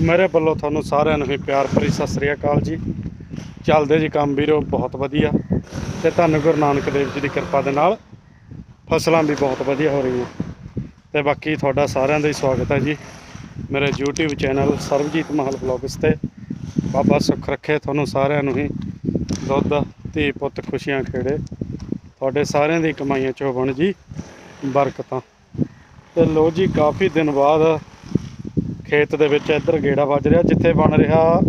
ਮੇਰੇ ਵੱਲੋਂ ਤੁਹਾਨੂੰ ਸਾਰਿਆਂ ਨੂੰ ਹੀ ਪਿਆਰ ਭਰੀ ਸਤਿ ਸ੍ਰੀ ਅਕਾਲ ਜੀ। ਚੱਲਦੇ ਜੀ ਕੰਮ ਵੀਰੋ, ਬਹੁਤ ਵਧੀਆ। ਤੇ ਤੁਹਾਨੂੰ ਗੁਰੂ ਨਾਨਕ ਦੇਵ ਜੀ ਦੀ ਕਿਰਪਾ ਦੇ ਨਾਲ ਫਸਲਾਂ ਵੀ ਬਹੁਤ ਵਧੀਆ ਹੋ ਰਹੀਆਂ। ਤੇ ਬਾਕੀ ਤੁਹਾਡਾ ਸਾਰਿਆਂ ਦਾ ਹੀ ਸਵਾਗਤ ਹੈ ਜੀ। ਮੇਰੇ YouTube ਚੈਨਲ ਸਰਬਜੀਤ ਮਹਲ ਵਲੌਗਸ ਤੇ ਬਾਬਾ ਸੁੱਖ ਰੱਖੇ, ਤੁਹਾਨੂੰ ਸਾਰਿਆਂ ਨੂੰ ਹੀ ਦੁੱਧ, ਧੀ ਪੁੱਤ ਖੁਸ਼ੀਆਂ ਖੇੜੇ। ਤੁਹਾਡੇ ਸਾਰਿਆਂ ਦੀ ਕਮਾਈਆਂ ਚੋਂ ਬਣ ਜੀ ਬਰਕਤਾਂ। ਤੇ ਲੋ ਜੀ, ਕਾਫੀ ਦਿਨ ਬਾਅਦ ਖੇਤ ਦੇ ਵਿੱਚ ਇੱਧਰ ਗੇੜਾ ਵੱਜ ਰਿਹਾ, ਜਿੱਥੇ ਬਣ ਰਿਹਾ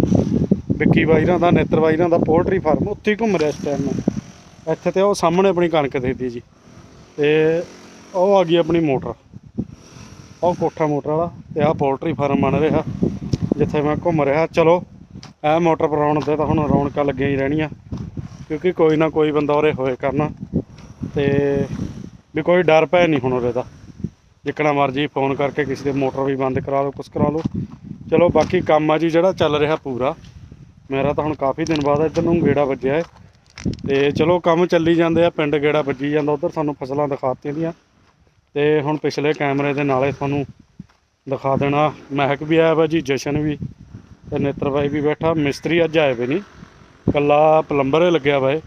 ਵਿੱਕੀ ਬਾਈਰਾਂ ਦਾ, ਨੇਤਰ ਬਾਈਰਾਂ ਦਾ ਪੋਲਟਰੀ ਫਾਰਮ, ਉੱਥੇ ਹੀ ਘੁੰਮ ਰਿਹਾ ਇਸ ਟਾਈਮ ਇੱਥੇ ਤੇ ਉਹ ਸਾਹਮਣੇ ਆਪਣੀ ਕਣਕ ਦੇਖਦੀ ਜੀ। ਤੇ ਉਹ ਆ ਗਈ ਆਪਣੀ ਮੋਟਰ। ਉਹ ਕੋਠਾ ਮੋਟਰ ਵਾਲਾ ਤੇ ਆਹ ਪੋਲਟਰੀ ਫਾਰਮ ਬਣ ਰਿਹਾ, ਜਿੱਥੇ ਮੈਂ ਘੁੰਮ ਰਿਹਾ। ਚਲੋ, ਇਹ ਮੋਟਰ ਪਰਾਉਣ ਤੇ ਤਾਂ ਹੁਣ ਰੌਣਕਾਂ ਲੱਗੀਆਂ ਹੀ ਰਹਿਣੀਆਂ, ਕਿਉਂਕਿ ਕੋਈ ਨਾ ਕੋਈ ਬੰਦਾ ਉਰੇ ਹੋਏ ਕਰਨਾ। ਤੇ ਵੀ ਕੋਈ ਡਰ ਭੈ ਨਹੀਂ ਹੁਣ ਉਰੇ ਦਾ। ਜਿੱਕਣਾ ਮਰਜ਼ੀ ਫੋਨ ਕਰਕੇ ਕਿਸੇ ਦੇ ਮੋਟਰ ਵੀ ਬੰਦ ਕਰਾ ਲਓ, ਕੁਛ ਕਰਾ ਲਓ। ਚਲੋ ਬਾਕੀ ਕੰਮ ਆ ਜੀ, ਜਿਹੜਾ ਚੱਲ ਰਿਹਾ ਪੂਰਾ। ਮੇਰਾ ਤਾਂ ਹੁਣ ਕਾਫੀ ਦਿਨ ਬਾਅਦ ਇੱਧਰ ਨੂੰ ਗੇੜਾ ਵੱਜਿਆ ਹੈ। ਤੇ ਚਲੋ ਕੰਮ ਚੱਲੀ ਜਾਂਦੇ ਆ, ਪਿੰਡ ਗੇੜਾ ਵੱਜੀ ਜਾਂਦਾ, ਉਧਰ ਸਾਨੂੰ ਫਸਲਾਂ ਦਿਖਾਤੀਆਂ ਦੀਆਂ। ਤੇ ਹੁਣ ਪਿਛਲੇ ਕੈਮਰੇ ਦੇ ਨਾਲੇ ਤੁਹਾਨੂੰ ਦਿਖਾ ਦੇਣਾ। ਮਹਿਕ ਵੀ ਆਇਆ ਵਾ ਜੀ, ਜਸ਼ਨ ਵੀ ਤੇ ਨੇਤਰ ਬਾਈ ਵੀ ਬੈਠਾ। ਮਿਸਤਰੀ ਅੱਜ ਆਏ ਵੇ ਨਹੀਂ। ਕੱਲਾ ਪਲੰਬਰ ਲੱਗਿਆ ਵਾ ਇਹ।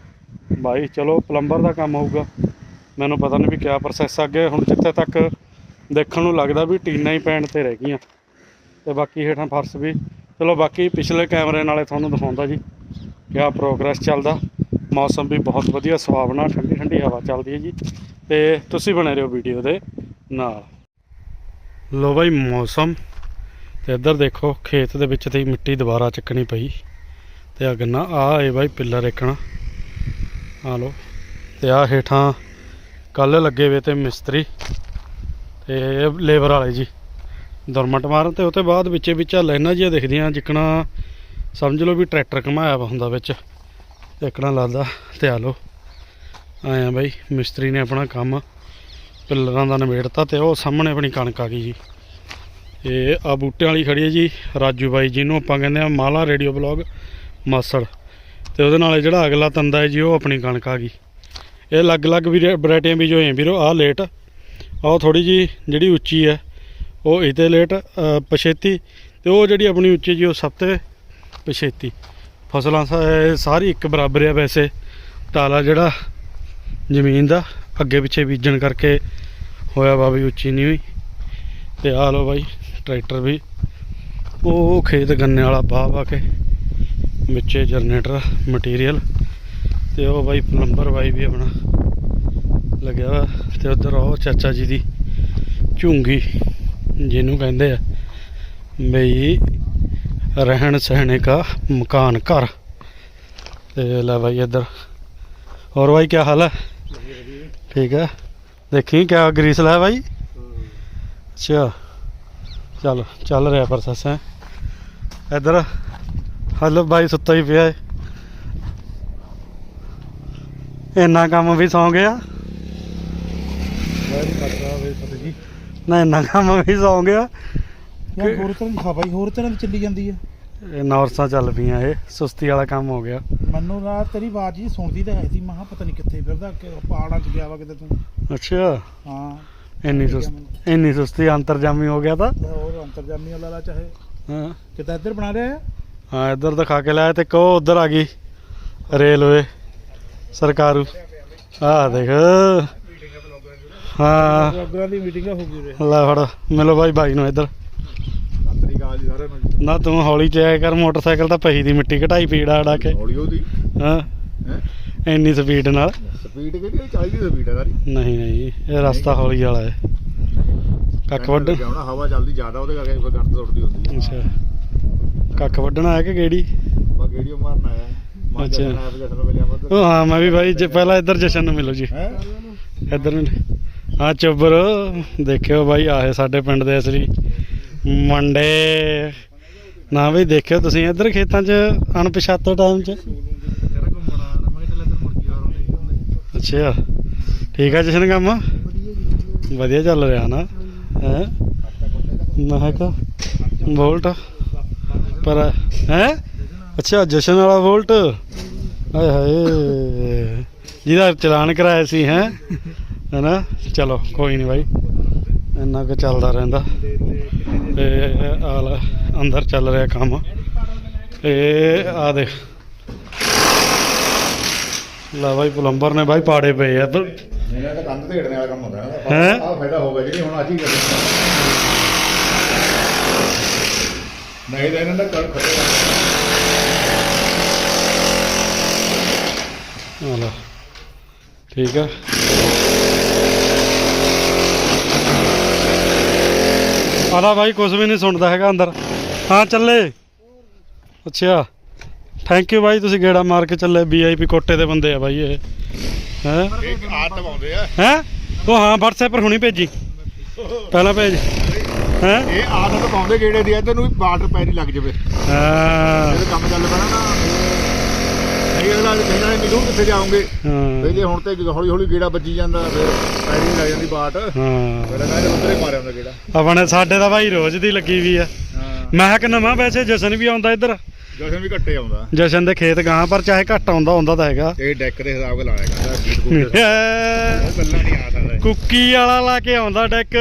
ਬਾਈ, ਚਲੋ ਪਲੰਬਰ ਦਾ ਕੰਮ ਹੋਊਗਾ। ਮੈਨੂੰ ਪਤਾ ਨਹੀਂ ਵੀ ਕਿਆ ਪ੍ਰੋਸੈਸ ਅੱਗੇ। ਹੁਣ ਜਿੱਥੇ ਤੱਕ ਦੇਖਣ ਨੂੰ ਲੱਗਦਾ ਵੀ ਟੀਨਾਂ ਹੀ ਪੈਣ ਤੇ ਰਹਿ ਗਈਆਂ। ਤੇ ਬਾਕੀ ਹੇਠਾਂ ਫਰਸ਼ ਵੀ। ਚਲੋ ਬਾਕੀ ਪਿਛਲੇ ਕੈਮਰੇ ਨਾਲੇ ਤੁਹਾਨੂੰ ਦਿਖਾਉਂਦਾ ਜੀ, ਕਿਆ ਪ੍ਰੋਗਰੈਸ ਚੱਲਦਾ। ਮੌਸਮ ਵੀ ਬਹੁਤ ਵਧੀਆ ਸੁਹਾਵਣਾ ਠੰਡੀ ਠੰਡੀ ਹਵਾ ਚੱਲਦੀ ਹੈ ਜੀ। ਤੇ ਤੁਸੀਂ ਬਣੇ ਰਹੋ ਵੀਡੀਓ ਦੇ ਨਾਲ। ਲੋ ਬਾਈ, ਮੌਸਮ। ਤੇ ਇੱਧਰ ਦੇਖੋ, ਖੇਤ ਦੇ ਵਿੱਚ ਤੇ ਮਿੱਟੀ ਦੁਬਾਰਾ ਚੱਕਣੀ ਪਈ। ਤੇ ਆ ਗੰਨਾ ਆ ਏ ਬਾਈ ਪਿੱਲਰ ਇੱਕਣਾ ਆ ਲੋ ਤੇ ਆ ਹੇਠਾਂ ਕੱਲ ਲੱਗੇ ਵੇ ਤੇ ਮਿਸਤਰੀ। ਤੇ ਲੇਬਰ ਵਾਲੇ ਜੀ। ਦੁਰਮਟ ਮਾਰਨ ਤੇ ਉਹਤੇ ਬਾਅਦ ਵਿੱਚੇ ਵਿੱਚ ਲਾਈਨਾਂ ਜਿਹੀਆਂ ਦਿਖਦੀਆਂ, ਜਿੱਕਣਾ ਸਮਝ ਲਓ ਵੀ ਟਰੈਕਟਰ ਘਮਾਇਆ ਵਾ ਹੁੰਦਾ ਵਿੱਚ। ਇੱਕਣਾ ਲੱਗਦਾ ਤੇ ਆ ਲੋ ਆਇਆ ਬਾਈ, ਮਿਸਤਰੀ ਨੇ ਆਪਣਾ ਕੰਮ ਪਿੱਲਰਾਂ ਦਾ ਨਿਬੇੜਤਾ ਤੇ ਉਹ ਸਾਹਮਣੇ ਆਪਣੀ ਕਣਕ ਆ ਗਈ ਜੀ। ਇਹ ਆ ਬੂਟਿਆਂ ਵਾਲੀ ਖੜੀ ਹੈ ਜੀ, ਰਾਜੂ ਬਾਈ ਜਿਹਨੂੰ ਆਪਾਂ ਕਹਿੰਦੇ ਆ ਮਾਲਾ ਰੇਡੀਓ ਬਲੌਗ ਮਾਸੜ। ਤੇ ਉਹਦੇ ਨਾਲ ਜਿਹੜਾ ਅਗਲਾ ਤੰਦਾ ਹੈ ਜੀ, ਉਹ ਆਪਣੀ ਕਣਕ ਆ ਗਈ। ਇਹ ਅਲੱਗ-ਅਲੱਗ ਵੀ ਵੈਰਾਈਟੀਆਂ ਵੀ ਜੋ ਹੈ ਵੀਰੋ, ਆਹ ਲੇਟ ਆਹ ਥੋੜੀ ਜੀ ਜਿਹੜੀ ਉੱਚੀ ਹੈ, ਉਹ ਇਹਤੇ ਲੇਟ ਪਛੇਤੀ ਤੇ ਉਹ ਜਿਹੜੀ ਆਪਣੀ ਉੱਚੀ ਜੀ, ਉਹ ਸਭ ਤੋਂ ਪਛੇਤੀ। ਫਸਲਾਂ ਸਾਰੀ ਇੱਕ ਬਰਾਬਰ ਆ ਵੈਸੇ। ਟਾਲਾ ਜਿਹੜਾ ਜ਼ਮੀਨ ਦਾ ਅੱਗੇ ਪਿੱਛੇ ਬੀਜਣ ਕਰਕੇ ਹੋਇਆ ਵਾ ਵੀ ਉੱਚੀ ਨਹੀਂ ਹੋਈ। ਤੇ ਆ ਲੋ ਬਾਈ, ਟਰੈਕਟਰ ਵੀ। ਉਹ ਖੇਤ ਗੰਨੇ ਵਾਲਾ ਬਾਹ ਪਾ ਕੇ, ਵਿੱਚੇ ਜਨਰੇਟਰ, ਮਟੀਰੀਅਲ। ਤੇ ਉਹ ਬਾਈ, ਪਲੰਬਰ ਬਾਈ ਵੀ ਆਪਣਾ ਲੱਗਿਆ ਵਾ ਤੇ ਉਧਰ ਉਹ ਚਾਚਾ ਜੀ ਦੀ ਝੁੰਗੀ, ਜਿਹਨੂੰ ਕਹਿੰਦੇ ਆ ਬਈ ਰਹਿਣ ਸਹਿਣੇ ਕਾ ਮਕਾਨ ਘਰ। ਤੇ ਲੈ ਬਾਈ ਇੱਧਰ। ਹੋਰ ਬਾਈ ਕੀ ਹਾਲ ਹੈ ਠੀਕ ਹੈ ਦੇਖੀ ਕਿਆ ਗਰੀਸ ਲੈ ਬਾਈ? ਅੱਛਾ। ਚਲ, ਚੱਲ ਰਿਹਾ ਪ੍ਰੋਸੈਸ ਹੈ। ਇੱਧਰ ਹਲੋ ਬਾਈ ਸੁੱਤਾ ਹੀ ਪਿਆ ਹੈ ਇੰਨਾ ਕੰਮ ਵੀ ਸੌਂ ਗਿਆ। ਨਾ ਇੰਨਾ ਕੰਮ ਵੀ ਸੌਂ ਗਿਆ। ਯਾਰ ਹੋਰ ਤਰ੍ਹਾਂ ਦੀ ਖਵਾਈ ਹੋਰ ਤਰ੍ਹਾਂ ਦੀ ਚੱਲੀ ਜਾਂਦੀ ਹੈ। ਇਹ ਨੌਰਸਾਂ ਚੱਲ ਪਈਆਂ ਇਹ ਸੁਸਤੀ ਵਾਲਾ ਕੰਮ ਹੋ ਗਿਆ। ਮੈਨੂੰ ਨਾ ਤੇਰੀ ਆਵਾਜ਼ ਜੀ ਸੁਣਦੀ ਤਾਂ ਹੈ ਸੀ ਮਹਾ ਪਤਾ ਨਹੀਂ ਕਿੱਥੇ ਫਿਰਦਾ ਕਿ ਪਹਾੜਾਂ 'ਚ ਗਿਆ ਵਾ ਕਿਤੇ ਤੂੰ। ਅੱਛਾ। ਹਾਂ। ਇੰਨੀ ਸੁਸਤੀ ਇੰਨੀ ਸੁਸਤੀ ਅੰਤਰਜਾਮੀ ਹੋ ਗਿਆ ਤਾਂ? ਹੋਰ ਅੰਤਰਜਾਮੀ ਵਾਲਾ ਲਾ ਚਾਹੇ। ਹਾਂ। ਕਿਤੇ ਇੱਧਰ ਬਣਾ ਰਿਹਾ ਹੈ? ਹਾਂ ਇੱਧਰ ਦਿਖਾ ਕੇ ਲਾਇਆ ਤੇ ਕੋ ਉਧਰ ਆ ਗਈ ਰੇਲਵੇ ਸਰਕਾਰੂ। ਆਹ ਦੇਖ। ਹਾਂ। ਪ੍ਰੋਗਰਾਮ ਦੀ ਮੀਟਿੰਗ ਹੋ ਗਈ ਉਰੇ ਲੈ ਫੜ ਮਿਲੋ ਬਾਈ ਬਾਈ ਨੂੰ ਇੱਧਰ। ਸਤਰੀ ਗਾਲ ਜੀ ਸਾਰਿਆਂ ਨੂੰ ਨਾ ਤੂੰ ਹੌਲੀ ਚਲਾਇਆ ਕਰ ਮੋਟਰਸਾਈਕਲ ਤਾਂ ਪਹੀ ਦੀ ਮਿੱਟੀ ਘਟਾਈ ਪੀੜਾ ਅੜਾ ਕੇ ਹੌਲੀ ਉਹਦੀ। ਹਾਂ। ਹੈ? ਇੰਨੀ ਸਪੀਡ ਨਾਲ। ਸਪੀਡ ਕਿਹੜੀ 40 ਦੀ ਸਪੀਡ ਹੈ ਸਾਰੀ। ਨਹੀਂ ਨਹੀਂ ਇਹ ਰਸਤਾ ਹੌਲੀ ਵਾਲਾ ਹੈ। ਕੱਖ ਵੱਢ। ਜਾਉਣਾ ਹਵਾ ਚੱਲਦੀ ਜ਼ਿਆਦਾ ਉਹਦੇ ਕਰਕੇ ਫਿਰ ਗੱਡ ਉੱਡਦੀ ਹੁੰਦੀ ਅੱਛਾ। ਕੱਖ ਵੱਢਣ ਆਇਆ ਕਿ ਗੇੜੀ? ਬਾ ਗੇੜੀਓ ਮਾਰਨ ਆਇਆ। ਅੱਛਾ। ਉਹ ਹਾਂ ਮੈਂ ਵੀ ਬਾਈ ਜੇ ਪਹਿਲਾਂ ਇੱਧਰ ਜਸ਼ਨ ਨੂੰ ਮਿਲੋ ਜੀ। ਇੱਧਰ ਨੂੰ। ਹਾਂ ਚੁੱਬਰ ਦੇਖਿਓ ਬਾਈ ਆਏ ਸਾਡੇ ਪਿੰਡ ਦੇ ਅਸਲੀ ਮੰਡੇ। ਨਾ ਬਈ ਦੇਖਿਓ ਤੁਸੀਂ ਇੱਧਰ ਖੇਤਾਂ 'ਚ, ਅਣਪਛਾਤੇ ਟਾਈਮ 'ਚ। ਅੱਛਾ, ਠੀਕ ਆ ਜਸ਼ਨ ਕੰਮ? ਵਧੀਆ ਚੱਲ ਰਿਹਾ ਨਾ, ਹੈ? ਮਹਿਕ ਵੋਲਟ। ਪਰ, ਹੈ? ਅੱਛਾ, ਜਸ਼ਨ ਵਾਲਾ ਵੋਲਟ। ਹਾਏ ਹਾਏ, ਜਿਹਦਾ ਚਲਾਨ ਕਰਾਇਆ ਸੀ, ਹੈ? ਹੈਨਾ? ਚਲੋ ਕੋਈ ਨਹੀਂ ਬਾਈ। ਇੰਨਾ ਕੁ ਚੱਲਦਾ ਰਹਿੰਦਾ। ਤੇ ਆਲਾ ਅੰਦਰ ਚੱਲ ਰਿਹਾ ਕੰਮ। ਇਹ ਆ ਦੇਖ। ਲਾ ਬਾਈ ਪਲੰਬਰ ਨੇ ਬਾਈ ਪਾੜੇ ਪਏ ਆ। ਇੱਧਰ ਮੇਰਾ ਤਾਂ ਕੰਧ ਢੇੜਨੇ ਵਾਲਾ ਕੰਮ ਹੁੰਦਾ ਹੈਂ? ਆਹ ਫਾਇਦਾ ਹੋ ਗਿਆ ਜਿਹੜੀ ਹੁਣ ਅੱਜ ਹੀ ਕਰਦੇ ਨਹੀਂ ਤਾਂ ਇਹਨਾਂ ਦਾ ਕਰ ਖੜੇ ਆ ਲੈ। ਠੀਕ ਆ। ਆਲਾ ਬਾਈ ਕੁਝ ਵੀ ਨਹੀਂ ਸੁਣਦਾ ਹੈਗਾ ਅੰਦਰ। ਹਾਂ ਚੱਲੇ। ਅੱਛਾ। ਥੈਂਕ ਯੂ ਬਾਈ ਤੁਸੀਂ ਗੇੜਾ ਮਾਰ ਕੇ ਚੱਲੇ। ਵੀਆਈਪੀ ਕੋਟੇ ਦੇ ਬੰਦੇ ਆ ਬਾਈ ਇਹ। ਹੈ? ਇਹ ਆ ਹੈ? ਉਹ ਹਾਂ WhatsApp ਪਰ ਹੁਣੀ ਭੇਜੀ। ਪਹਿਲਾਂ ਭੇਜ। ਹੈ? ਇਹ ਆਦਤ ਪਾਉਂਦੇ ਗੇੜੇ ਦੀ ਇੱਧਰ ਨੂੰ ਵੀ ਬਾਰਡਰ ਪੈਰੀ ਲੱਗ ਜਾਵੇ। ਹਾਂ। ਜਦੋਂ ਕੰਮ ਚੱਲ ਪੈਣਾ ਨਾ ਇਹ ਅਗਲਾ ਕਹਿੰਦਾ ਨਹੀਂ ਮਿਲੂ ਕਿੱਥੇ ਜਾਓਗੇ? ਹਾਂ। ਜੇ ਹੁਣ ਤੇ ਹੌਲੀ ਹੌਲੀ ਗੇੜਾ ਵੱਜੀ ਜਾਂਦਾ ਫਿਰ ਪੈਰੀ ਲੱਗ ਜਾਂਦੀ ਬਾਟ। ਹਾਂ। ਫਿਰ ਕਹਿੰਦਾ ਉੱਧਰੇ ਮਾਰਿਆ ਹੁੰਦਾ ਗੇੜਾ। ਆਪਣੇ ਸਾਡੇ ਦਾ ਬਾਈ ਰੋਜ਼ ਦੀ ਲੱਗੀ ਵੀ ਆ। ਹਾਂ। ਮੈਂ ਕਿ ਨਵਾਂ ਵੈਸੇ ਜਸ਼ਨ ਵੀ ਆਉਂਦਾ ਇੱਧਰ। ਜਸ਼ਨ ਵੀ ਘੱਟੇ ਆਉਂਦਾ। ਜਸ਼ਨ ਦੇ ਖੇਤ ਗਾਂ ਪਰ ਚਾਹੇ ਘੱਟ ਆਉਂਦਾ ਹੁੰਦਾ ਤਾਂ ਹੈਗਾ। ਇਹ ਡੈਕ ਦੇ ਹਿਸਾਬ ਨਾਲ ਲਾਇਆ ਕਰਦਾ ਗੱਲਾਂ ਨਹੀਂ ਆ ਸਕਦਾ ਕੁੱਕੀ ਵਾਲਾ ਲਾ ਕੇ ਆਉਂਦਾ ਡੈਕ।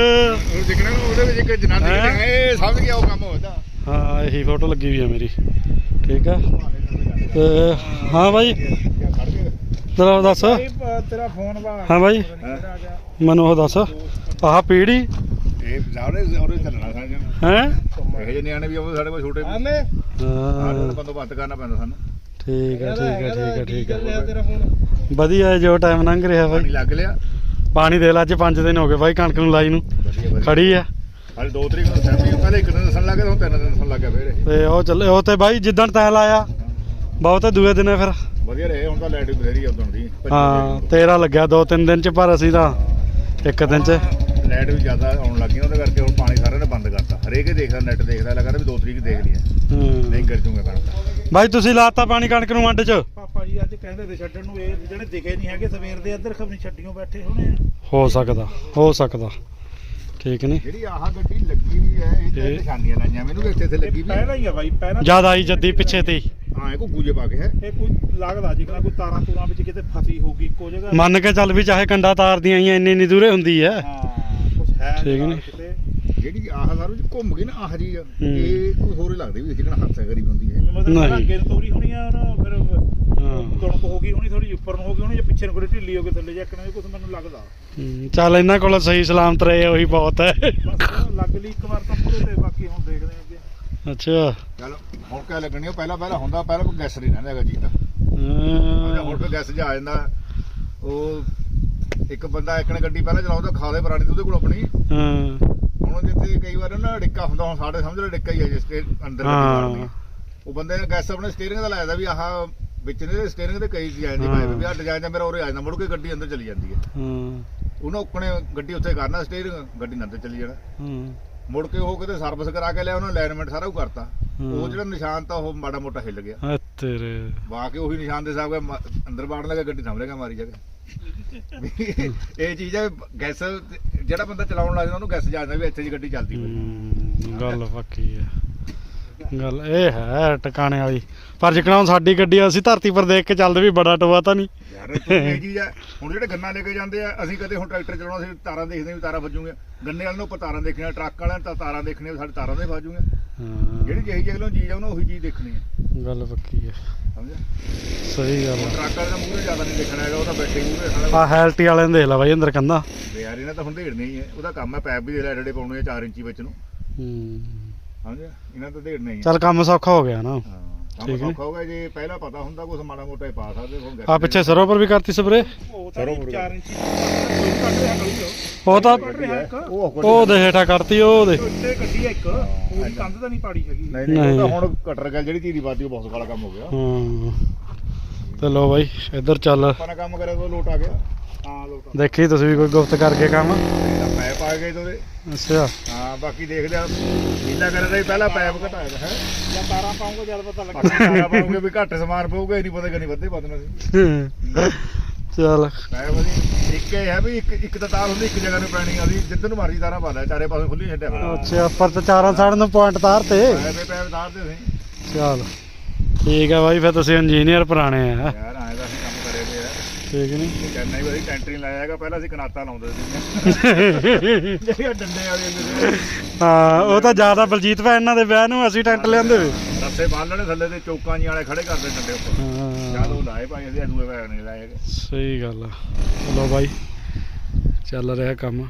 ਜਿਕਣਾ ਉਹਦੇ ਵਿੱਚ ਇੱਕ ਜਨਾਨੀ ਹੈਂ? ਸਮਝ ਗਿਆ ਉਹ ਕੰਮ ਹੋਦਾ ਹਾਂ ਇਹੀ ਫੋਟੋ ਲੱਗੀ ਵੀ ਆ ਮੇਰੀ। ਠੀਕ ਆ। ਤੇ ਹਾਂ ਬਾਈ। ਤੇਰਾ ਦੱਸ। ਤੇਰਾ ਫੋਨ ਵਾ। ਹਾਂ ਬਾਈ। ਹੈਂ? ਮੈਨੂੰ ਉਹ ਦੱਸ। ਆਹ ਪੀੜੀ। ਇਹ ਉਹਦੇ ਚੱਲਣਾ ਹੈ? ਇਹ ਜਿਹੇ ਨਿਆਣੇ ਵੀ ਆਉਂਦੇ ਸਾਡੇ ਕੋਲ ਛੋਟੇ ਵੀ। ਆਨੇ ਸਾਡੇ ਹਾਂ। ਨੂੰ ਬੰਦੋਬਸਤ ਕਰਨਾ ਪੈਂਦਾ ਸਾਨੂੰ। ਠੀਕ ਆ ਠੀਕ ਠੀਕ ਠੀਕ ਫੋਨ? ਵਧੀਆ ਹੈ ਜੋ ਟਾਈਮ ਲੰਘ ਰਿਹਾ ਬਾਈ। ਲੱਗ ਲਿਆ ਪਾਣੀ ਦੇ ਲਾ ਅੱਜ 5 ਦਿਨ ਹੋ ਗਏ ਬਾਈ ਕਣਕ ਨੂੰ ਲਾਈ ਨੂੰ। ਵਧੀਆ ਵਧੀਆ। ਖੜੀ ਆ। ਹਾਲੇ 2 ਤਰੀਕ ਨੂੰ ਸੈਂਪੀ ਪਹਿਲੇ ਇੱਕ ਦਿਨ ਦੱਸਣ ਲੱਗੇ ਹੁਣ ਤਿੰਨ ਦਿਨ ਦੱਸਣ ਲੱਗਾ ਫੇਰ। ਤੇ ਉਹ ਚੱਲੇ ਉਹ ਤੇ ਬਾਈ ਜਿੱਦਣ ਤੈਂ ਲਾਇਆ। ਬਹੁਤ ਦੂਏ ਦਿਨੇ ਫਿਰ। ਵਧੀਆ ਰਹੇ ਹੁਣ ਤਾਂ ਲਾਈਟ ਵੀ ਬਥੇਰੀ ਉਦੋਂ ਦੀ। ਹਾਂ ਤੇਰਾ ਲੱਗਿਆ ਦੋ ਤਿੰਨ ਦਿਨ ਚ ਪਰ ਅਸੀਂ ਤਾਂ ਇੱਕ ਦਿਨ ਚ। ਲਾਈਟ ਵੀ ਜ਼ਿਆਦਾ ਆਉਣ ਲੱਗੀ ਉਹਦੇ ਕਰਕੇ ਹੁਣ ਪਾਣੀ ਸਾਰਿਆਂ ਨੇ ਬੰਦ ਕਰਤਾ। ਹਰੇਕ ਹੀ ਦੇਖਦਾ ਨੈਟ ਦੇਖਦਾ ਲੱਗਾ ਵੀ 2 ਤਰੀਕ ਦੇਖ ਲਈ ਹੈ। ਨਹੀਂ ਹੂੰ। ਕਰ ਜੂਗਾ ਕਣਕ। ਬਾਈ ਤੁਸੀਂ ਲਾਤਾ ਪਾਣੀ ਕਣਕ ਨੂੰ ਵੰਡ ਚ? ਪਾਪਾ ਜੀ ਅੱਜ ਕਹਿੰਦੇ ਤੇ ਛੱਡਣ ਨੂੰ ਇਹ ਜਿਹੜੇ ਦਿਖੇ ਨਹੀਂ ਹੈਗੇ ਸਵੇਰ ਦੇ ਇੱਧਰ ਖਬਰੀ ਛੱਡੀਆਂ ਬੈਠੇ ਹੋਣੇ ਆ। ਹੋ ਸਕਦਾ ਹੋ ਸਕਦਾ। ਠੀਕ ਨਹੀਂ ਜਿਹੜੀ ਆਹ ਗੱਡੀ ਲੱਗੀ ਵੀ ਹੈ ਇਹ ਤੇ ਇਹ- ਨਿਸ਼ਾਨੀਆਂ ਲਾਈਆਂ ਮੈਨੂੰ ਵੀ ਇੱਥੇ ਇੱਥੇ ਲੱਗੀ ਇਹ ਵੀ ਪਹਿਲਾਂ ਹੀ ਆ ਬਾਈ ਪਹਿਲਾਂ ਜ਼ਿਆਦਾ ਆਈ ਜੱਦੀ ਪਿੱਛੇ ਤੇ ਹੀ। ਹਾਂ ਇਹ ਘੁੱਗੂ ਜੇ ਪਾ ਕੇ ਹੈ ਇਹ ਕੋਈ ਲੱਗਦਾ ਜਿਕਣਾ ਕੋਈ ਤਾਰਾਂ ਤੂਰਾਂ ਵਿੱਚ ਕਿਤੇ ਫਸੀ ਹੋਊਗੀ ਇੱਕੋ ਜਗ੍ਹਾ ਮੰਨ ਕੇ ਚੱਲ ਵੀ ਚਾਹੇ ਕੰਡਾ ਤਾਰ ਦੀਆਂ ਆਈਆਂ ਇੰਨੀ ਇੰਨੀ ਦੂਰੇ ਹੁੰਦੀ ਐ ਹਾਂ ਕੁਝ ਹੈ ਠੀਕ ਨਾਲ ਨੀ? ਕਿਤੇ ਜਿਹੜੀ ਆਹ ਸਾਰੂ ਚ ਘੁੰਮ ਗਈ ਨਾ ਆਹ ਜੀ ਹੂੰ। ਇਹ ਕੋਈ ਹੋਰ ਹੀ ਲੱਗਦੀ ਵੀ ਜਿਹੜਾ ਹੱਥ ਹੈ ਗਰੀਬ ਹੁੰਦੀ ਹੈ ਮਤਲਬ ਨਹੀਂ। ਅੱਗੇ ਨੂੰ ਤੋਰੀ ਹੋਣੀ ਆ ਨਾ ਫਿਰ ਤੁਣਕ ਹੋ ਗਈ ਹੋਣੀ ਥੋੜੀ ਉੱਪਰ ਨੂੰ ਹੋ ਗਈ ਹੋਣੀ ਜਾਂ ਪਿੱਛੇ ਨੂੰ ਕੋਈ ਢਿੱਲੀ ਹੋ ਕੇ ਥੱਲੇ ਜਾਕਣਾ ਕੁਝ ਮੈਨੂੰ ਲੱਗਦਾ। ਹੂੰ, ਚੱਲ ਇਹਨਾਂ ਕੋਲ ਸਹੀ ਸਲਾਮਤ ਰਹੇ ਉਹੀ ਬਹੁਤ ਹੈ। ਬਸ ਲੱਗ ਲਈ ਇੱਕ ਵਾਰ ਤਾਂ ਪੂਰੇ ਤੇ ਬਾਕੀ ਹੁਣ ਦੇਖਦੇ ਹਾਂ ਅੱਗੇ। ਅੱਛਾ। ਚਲ ਹੁਣ ਕਿਆ ਲੱਗਣੀ ਉਹ ਪਹਿਲਾਂ ਪਹਿਲਾਂ ਹੁੰਦਾ ਪਹਿਲਾਂ ਗੈਸ ਨਹੀਂ ਰਹਿੰਦਾ ਹੈਗਾ ਜੀ ਤਾਂ। ਹੁਣ ਹਾਂ, ਫਿਰ ਗੈਸ ਜਾ ਆ ਜਾਂਦਾ ਉਹ ਇੱਕ ਬੰਦਾ ਇੱਕ ਨੇ ਗੱਡੀ ਪਹਿਲਾਂ ਚਲਾਉਂਦਾ ਖਾਦੇ ਪੁਰਾਣੀ ਤੇ ਉਹਦੇ ਕੋਲ ਆਪਣੀ। ਹਾਂ। ਹੁਣ ਜਿੱਥੇ ਕਈ ਵਾਰ ਨਾ ਡਿੱਕਾ ਹੁੰਦਾ ਹੁਣ ਸਾਡੇ ਸਮਝ ਲਓ ਡਿੱਕਾ ਹੀ ਹੈ ਜਿਸ ਤੇ ਅੰਦਰ ਗੱਡੀ ਹਾਂ। ਮਾਰਨੀ ਉਹ ਬੰਦੇ ਨੇ ਗੈਸ ਆਪਣੇ ਸਟੀਅਰਿੰਗ ਦਾ ਲਾਇਆ ਦਾ ਵੀ ਆਹ ਵਿੱਚ ਨੇ ਸਟੀਅਰਿੰਗ ਤੇ ਕਈ ਡਿਜ਼ਾਈਨ ਦੀ ਪਾਏ ਵੀ ਆਹ ਡਿਜ਼ਾਈਨ ਦਾ ਮੇਰਾ ਉਰੇ ਆ ਜਾਂਦਾ ਮੁੜ ਕੇ ਗੱਡੀ ਅੰਦਰ ਚਲੀ ਜਾਂਦੀ ਹੈ। ਹਾਂ। ਉਹਨੂੰ ਉੱਕਣੇ ਗੱਡੀ ਉੱਥੇ ਕਰਨਾ ਸਟੀਅਰਿੰਗ ਗੱਡੀ ਨਾਲ ਅੰਦਰ ਚਲੀ ਜਾਣਾ। ਹਾਂ। ਮੁੜ ਕੇ ਉਹ ਕਿਤੇ ਸਰਵਿਸ ਕਰਾ ਕੇ ਲਿਆ ਉਹਨੇ ਅਲਾਈਨਮੈਂਟ ਸਾਰਾ ਕੁਝ ਕਰਤਾ। ਹੂੰ। ਉਹ ਜਿਹੜਾ ਨਿਸ਼ਾਨ ਤਾਂ ਉਹ ਮਾੜਾ ਮੋਟਾ ਹਿੱਲ ਗਿਆ। ਆ ਤੇਰੇ। ਵਾ ਕੇ ਉਹੀ ਨਿਸ਼ਾਨ ਦੇ ਮ- ਅੰਦਰ ਬਾੜਨ ਲੱਗਾ ਗੱਡੀ ਸਾਹਮਣੇ ਕਾ ਮਾਰੀ ਜਗ੍ਹਾ ਇਹ ਚੀਜ਼ ਹੈ ਗੈਸ ਜਿਹੜਾ ਬੰਦਾ ਚਲਾਉਣ ਲੱਗ ਜਾਂਦਾ ਉਹਨੂੰ ਗੈਸ ਜਾਂਦਾ ਵੀ ਇੱਥੇ ਜੀ ਗੱਡੀ ਚੱਲਦੀ ਪਈ। ਹੂੰ, ਗੱਲ ਪੱਕੀ ਹੈ। ਗੱਲ ਇਹ ਹੈ ਟਿਕਾਣੇ ਵਾਲੀ। ਪਰ ਜਿਕਣਾ ਸਾਡੀ ਗੱਡੀ ਆ, ਅਸੀਂ ਧਰਤੀ ਪਰ ਦੇਖ ਕੇ ਚੱਲਦੇ ਵੀ ਬੜਾ ਟੋਆ ਤਾਂ ਨਹੀਂ। ਯਾਰ ਇਹ ਚੀਜ਼ ਹੈ ਹੁਣ ਜਿਹੜੇ ਗੰਨਾ ਲੈ ਕੇ ਜਾਂਦੇ ਆ ਅਸੀਂ ਕਦੇ ਹੁਣ ਟਰੈਕਟਰ ਚਲਾਉਣਾ ਅਸੀਂ ਤਾਰਾਂ ਦੇਖਦੇ ਵੀ ਤਾਰਾਂ ਵੱਜੂਗੀਆਂ। ਗੰਨੇ ਵਾਲੇ ਨੂੰ ਉੱਪਰ ਤਾਰਾਂ ਦੇਖਣੀਆਂ ਟਰੱਕ ਵਾਲਿਆਂ ਨੂੰ ਤਾਂ ਤਾਰਾਂ ਦੇਖਣੀਆਂ ਸਾਡੇ ਤਾਰਾਂ ਦੇ ਵੱਜੂਗੀਆਂ। ਹਾਂ, ਜਿਹੜੀ ਜਿਹੀ ਜਗ੍ਹਾ ਚੀਜ਼ ਆ ਉਹਨੂੰ ਉਹੀ ਚੀਜ਼ ਦੇਖਣੀ ਹੈ ਗੱਲ ਪੱਕੀ ਹੈ ਸਮਝਿਆ? ਸਹੀ ਗੱਲ ਹੈ ਟਰੱਕ ਵਾਲੇ ਦਾ ਮੂਹਰੇ ਜ਼ਿਆਦਾ ਨਹੀਂ ਦੇਖਣਾ ਹੈਗਾ ਉਹ ਤਾਂ ਬੈਠੇ ਮੂਹਰੇ ਸਾਰਾ ਆ ਹੈਲਟੀ ਵਾਲੇ ਨੂੰ ਦੇਖ ਲੈ ਬਾਈ ਅੰਦਰ ਕੰਦਾ ਵੀ ਯਾਰ ਇਹਨਾਂ ਤਾਂ ਹੁਣ ਢੇੜਨੇ ਹੀ ਹੈ ਉਹਦਾ ਕੰਮ ਹੈ ਪੈਪ ਵੀ ਦੇ ਲੈ ਡੜੇ ਪਾਉਣੇ ਆ 4 ਇੰਚੀ ਵਿੱਚ ਨੂੰ। ਸਮਝਿਆ ਇਹਨਾਂ ਤਾਂ ਢੇੜਨੇ ਹੀ। ਆ ਚੱਲ ਕੰਮ ਸੌਖਾ ਹੋ ਗਿਆ ਨਾ। ਠੀਕ ਹੈ। ਸੌਖਾ ਹੋਗਾ ਜੇ ਪਹਿਲਾਂ ਪਤਾ ਹੁੰਦਾ ਕੁਝ ਮਾੜਾ ਮੋਟਾ ਹੀ ਪਾ ਸਕਦੇ ਹੁਣ ਆ ਪਿੱਛੇ ਸਰੋਂ ਪਰ ਵੀ ਕਰਤੀ ਸਪਰੇ। ਉਹ ਤਾਂ ਸਰੋਂ ਮੁਰਗਾ। 4 ਇੰਚੀ ਕੱਢ ਰਿਹਾ ਗਲੀ ਚੋਂ ਉਹ ਤਾਂ ਕੱਢ ਦੇ ਹੇਠਾਂ ਕਰਤੀ ਉਹ ਦੇ। ਉੱਤੇ ਆ ਇੱਕ। ਉਹ ਕੰਧ ਤਾਂ ਨਹੀਂ ਪਾੜੀ ਹੈਗੀ। ਨਹੀਂ ਨਹੀਂ ਉਹ ਤਾਂ ਨਹੀਂ। ਹੁਣ ਕਟਰ ਗਿਆ ਜਿਹੜੀ ਧੀਰੀ ਬਾਦੀ ਉਹ ਬਹੁਤ ਕਾਲਾ ਕੰਮ ਹੋ ਗਿਆ। ਹਾਂ। ਤੇ ਲੋ ਬਾਈ ਇੱਧਰ ਚੱਲ। ਆਪਾਂ ਨੇ ਕੰਮ ਕਰਿਆ ਤਾਂ ਲੋਟ ਆ ਗਿਆ। ਹਾਂ ਲੋਕ ਦੇਖੀ ਤੁਸੀਂ ਵੀ ਕੋਈ ਗੁਫਤ ਕਰਕੇ ਕੰਮ? ਤਾਂ ਆ ਗਏ ਤੋਦੇ ਅੱਛਾ। ਹਾਂ ਬਾਕੀ ਦੇਖਦੇ ਆ। ਨੀਲਾ ਕਰੇ ਦਾ ਹੀ ਪਹਿਲਾਂ ਪੈਪ ਘਟਾਇਆ ਹੈ। ਜਾਂ ਤਾਰਾਂ ਪਾਉਂਗੇ ਜਦ ਪਤਾ ਲੱਗਣਾ ਪਾਉਂਗੇ ਵੀ ਘੱਟ ਸਮਾਨ ਪਊਗਾ ਇਹ ਨਹੀਂ ਪਤਾ ਕਿ ਨਹੀਂ ਵੱਧੇ ਵਧਣਾ ਸੀ ਚੱਲ। ਅਸੀਂ ਇੱਕ ਹੈ ਵੀ ਇੱਕ ਇੱਕ ਤਾਂ ਤਾਰ ਹੁੰਦੀ ਇੱਕ ਜਗ੍ਹਾ ਨੂੰ ਪੈਣੀ ਅਸੀਂ ਜਿੱਧਰ ਨੂੰ ਮਰਜ਼ੀ ਤਾਰਾਂ ਪਾ ਲੈ ਚਾਰੇ ਪਾਸੇ ਖੁੱਲੀ ਛੱਡਿਆ ਅੱਛਾ ਉੱਪਰ ਤੇ ਚਾਰਾਂ ਸਾੜਨ ਨੂੰ ਪੁਆਇੰਟ ਤਾਰ ਤੇ। ਪੈਪ ਪੈਪ ਤਾਰਦੇ ਸੀ। ਚੱਲ। ਠੀਕ ਆ ਬਾਈ ਫਿਰ ਤੁਸੀਂ ਇੰਜੀਨੀਅਰ ਪੁਰਾਣੇ ਆ। ਯਾਰ ਆਏ ਤਾਂ ਵੇ ਠੀਕ ਨਹੀਂ ਚੈਨਈ ਵਾਲੀ ਟੈਂਟਰੀ ਲਾਇਆ ਹੈਗਾ ਪਹਿਲਾਂ ਅਸੀਂ ਕਨਾਤਾ ਲਾਉਂਦੇ ਸੀ। ਜਿਹੜੇ ਡੰਡੇ ਵਾਲੇ ਹੁੰਦੇ ਸੀ। ਹਾਂ ਉਹ ਤਾਂ ਜ਼ਿਆਦਾ ਬਲਜੀਤ ਭੈਣ ਇਹਨਾਂ ਦੇ ਵਿਆਹ ਨੂੰ ਅਸੀਂ ਟੈਂਟ ਲਿਆਂਦੇ ਵੇ ਰੱਸੇ ਬੰਨ ਲੈਣੇ ਥੱਲੇ ਤੇ ਚੌਕਾਂ ਜੀ ਵਾਲੇ ਖੜੇ ਕਰਦੇ ਡੰਡੇ ਉੱਪਰ। ਹਾਂ। ਜਦ ਉਹ ਲਾਏ ਭਾਈ ਅਸੀਂ ਦੂਏ ਭੈਣ ਨਹੀਂ ਲਾਏ ਸਹੀ ਗੱਲ ਆ। ਚਲੋ ਬਾਈ ਚੱਲ ਰਿਹਾ ਕੰਮ।